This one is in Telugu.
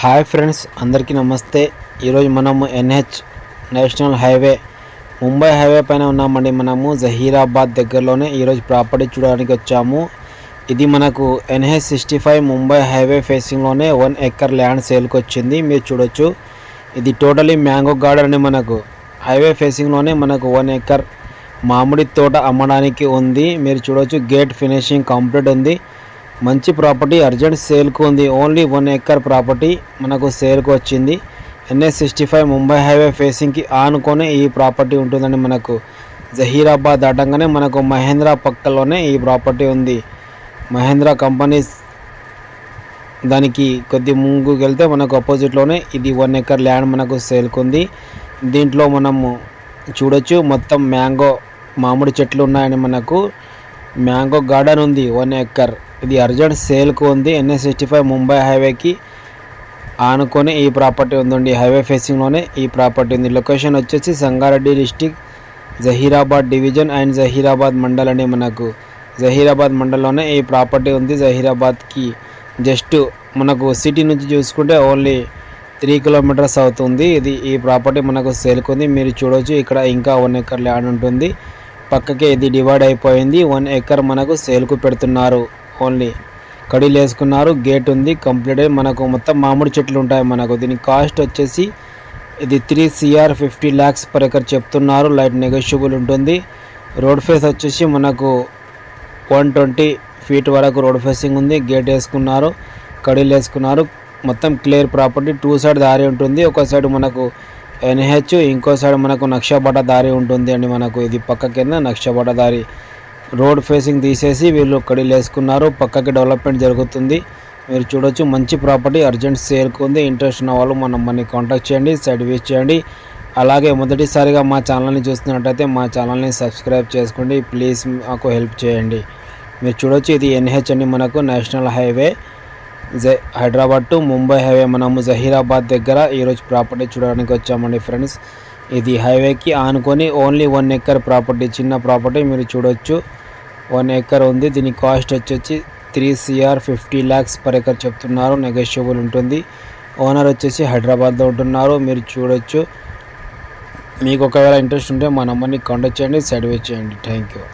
హాయ్ ఫ్రెండ్స్ అందరికీ నమస్తే. ఈరోజు మనము NH national highway Mumbai highway పైన ఉన్నామండి మనము. జహీరాబాద్ దగ్గరలోనే ఈరోజు ప్రాపర్టీ చూడడానికి వచ్చాము. ఇది మనకు NH sixty five Mumbai highway ఫేసింగ్లోనే one acre land సేల్కి వచ్చింది. మీరు చూడొచ్చు. ఇది టోటలీ మ్యాంగో గార్డెన్ అండి మనకు. హైవే ఫేసింగ్లోనే మనకు వన్ ఎకర్ మామిడి తోట అమ్మడానికి ఉంది. మీరు చూడొచ్చు గేట్ ఫినిషింగ్ కంప్లీట్ ఉంది. మంచి ప్రాపర్టీ అర్జెంట్ సేల్కు ఉంది. ఓన్లీ వన్ ఎకర్ ప్రాపర్టీ మనకు సేల్కు వచ్చింది. NH sixty five Mumbai highway ఫేసింగ్కి ఆనుకొని ఈ ప్రాపర్టీ ఉంటుందండి మనకు. జహీరాబాద్ దాటంగానే మనకు మహేంద్ర పక్కలోనే ఈ ప్రాపర్టీ ఉంది. మహేంద్ర కంపెనీస్ దానికి కొద్ది ముందుకు వెళ్తే మనకు అపోజిట్లోనే ఇది వన్ ఎకర్ ల్యాండ్ మనకు సేల్కుంది దీంట్లో మనము చూడొచ్చు మొత్తం మ్యాంగో మామిడి చెట్లు ఉన్నాయని మనకు. మ్యాంగో గార్డెన్ ఉంది వన్ ఎకర్. ఇది అర్జెంట్ సేల్కు ఉంది ఎన్ఎస్ సిక్స్టీ ఫైవ్ ముంబై హైవేకి ఆనుకొని ఈ ప్రాపర్టీ ఉందండి. హైవే ఫేసింగ్లోనే ఈ ప్రాపర్టీ ఉంది. లొకేషన్ వచ్చేసి Sangareddy district Zaheerabad division and Zaheerabad mandal అండి మనకు జహీరాబాద్ మండలంలోనే ఈ ప్రాపర్టీ ఉంది. జహీరాబాద్కి జస్ట్ మనకు సిటీ నుంచి చూసుకుంటే ఓన్లీ త్రీ కిలోమీటర్స్ అవుతుంది. ఇది ఈ ప్రాపర్టీ మనకు సేల్కుంది మీరు చూడవచ్చు ఇక్కడ ఇంకా వన్ ఎకర్ ల్యాండ్ ఉంటుంది. పక్కకే ఇది డివైడ్ అయిపోయింది. వన్ ఎకర్ మనకు సేల్కు పెడుతున్నారు. ఓన్లీ కడీలు వేసుకున్నారు గేట్ ఉంది కంప్లీట్ అయ్యి మనకు మొత్తం మామిడి చెట్లు ఉంటాయి మనకు. దీని కాస్ట్ వచ్చేసి ఇది three CR fifty lakhs per acre చెప్తున్నారు. లైట్ నెగోషియబుల్ ఉంటుంది. రోడ్ ఫేస్ వచ్చేసి మనకు వన్ ట్వంటీ ఫీట్ వరకు రోడ్ ఫేసింగ్ ఉంది. గేట్ వేసుకున్నారు కడీలు వేసుకున్నారు. మొత్తం క్లియర్ ప్రాపర్టీ టూ సైడ్ దారి ఉంటుంది. ఒక సైడ్ మనకు ఎన్హెచ్ ఇంకో సైడ్ మనకు నక్షబట దారి ఉంటుంది అండి మనకు. ఇది పక్క కింద నక్షబట దారి. రోడ్ ఫేసింగ్ తీసేసి వీళ్ళు కడీలు వేసుకున్నారు. పక్కకి డెవలప్మెంట్ జరుగుతుంది. మీరు చూడొచ్చు మంచి ప్రాపర్టీ అర్జెంట్ సేల్కి ఉంది. ఇంట్రెస్ట్ ఉన్న వాళ్ళు మనం మనీ కాంటాక్ట్ చేయండి సైడ్ వీస్ చేయండి. అలాగే మొదటిసారిగా మా ఛానల్ని చూస్తున్నట్టయితే మా ఛానల్ని సబ్స్క్రైబ్ చేసుకోండి. ప్లీజ్ మాకు హెల్ప్ చేయండి. మీరు చూడొచ్చు ఇది ఎన్హెచ్ అండి మనకు national highway. Hyderabad to Mumbai highway మనము జహీరాబాద్ దగ్గర ఈరోజు ప్రాపర్టీ చూడడానికి వచ్చామండి ఫ్రెండ్స్. ఇది హైవేకి ఆనుకొని ఓన్లీ వన్ ఎకర్ ప్రాపర్టీ చిన్న ప్రాపర్టీ మీరు చూడొచ్చు. వన్ ఎకర్ ఉంది దీని కాస్ట్ వచ్చేసి three CR fifty lakhs per acre చెప్తున్నారు నెగోషియబుల్ ఉంటుంది. ఓనర్ వచ్చేసి హైదరాబాద్లో ఉంటున్నారు మీరు చూడొచ్చు. మీకు ఒకవేళ ఇంట్రెస్ట్ ఉంటే మా నెంబర్ని కాంటాక్ట్ చేయండి సర్వే చేయండి. Thank you.